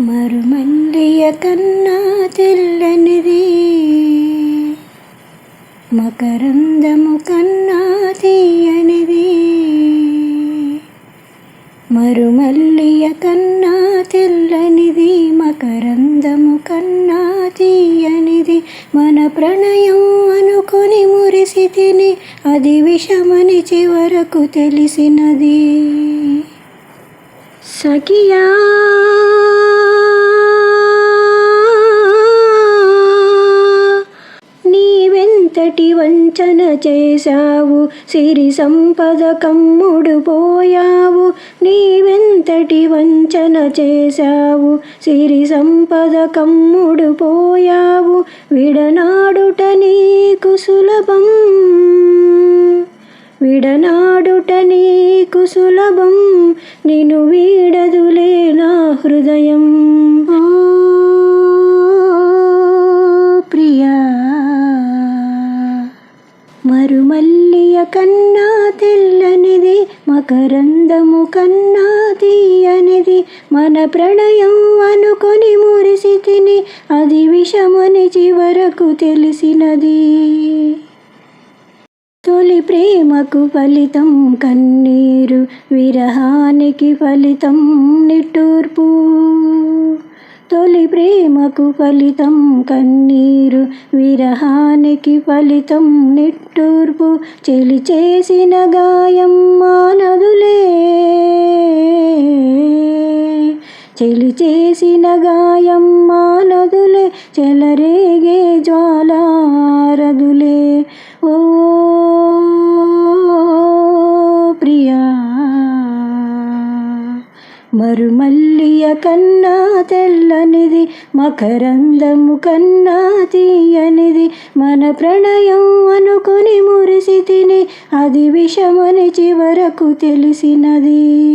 మరుమల్లియ కన్నా తెల్లనిది మకరందము కన్నా తీయనిది మరుమల్లియ కన్నా తెల్లనిది మకరందము కన్నా తీయనిది. మన ప్రణయం అనుకొని మురిసి తిని అది విషమని చివరకు తెలిసినది. సఖియా ఎంతటి వంచన చేశావు సిరి సంపద కమ్ముడు పోయావు నీవెంతటి వంచన చేశావు సిరి సంపద కమ్ముడు పోయావు విడనాడుట నీకు సులభం విడనాడుట నీకు సులభం నిన్ను వీడ మల్లియ కన్నా తెల్లనిది మకరందము కన్నా తీయనిది. మన ప్రణయం అనుకొని మురిసి తిని అది విషమని చివరకు తెలిసినది. తొలి ప్రేమకు ఫలితం కన్నీరు విరహానికి ఫలితం నిట్టూర్పు. తొలి ప్రేమకు ఫలితం కన్నీరు విరహానికి ఫలితం నిట్టూర్పు చెలి చేసిన గాయం మానదులే. చెలి చేసిన గాయం మానదులే చెలరేగే జ్వాలా మరుమల్లియ కన్నా తెల్లనిది మకరందము కన్నా తీయనిది. మన ప్రణయం అనుకొని మురిసి తిని అది విషమని చివరకు తెలిసినది.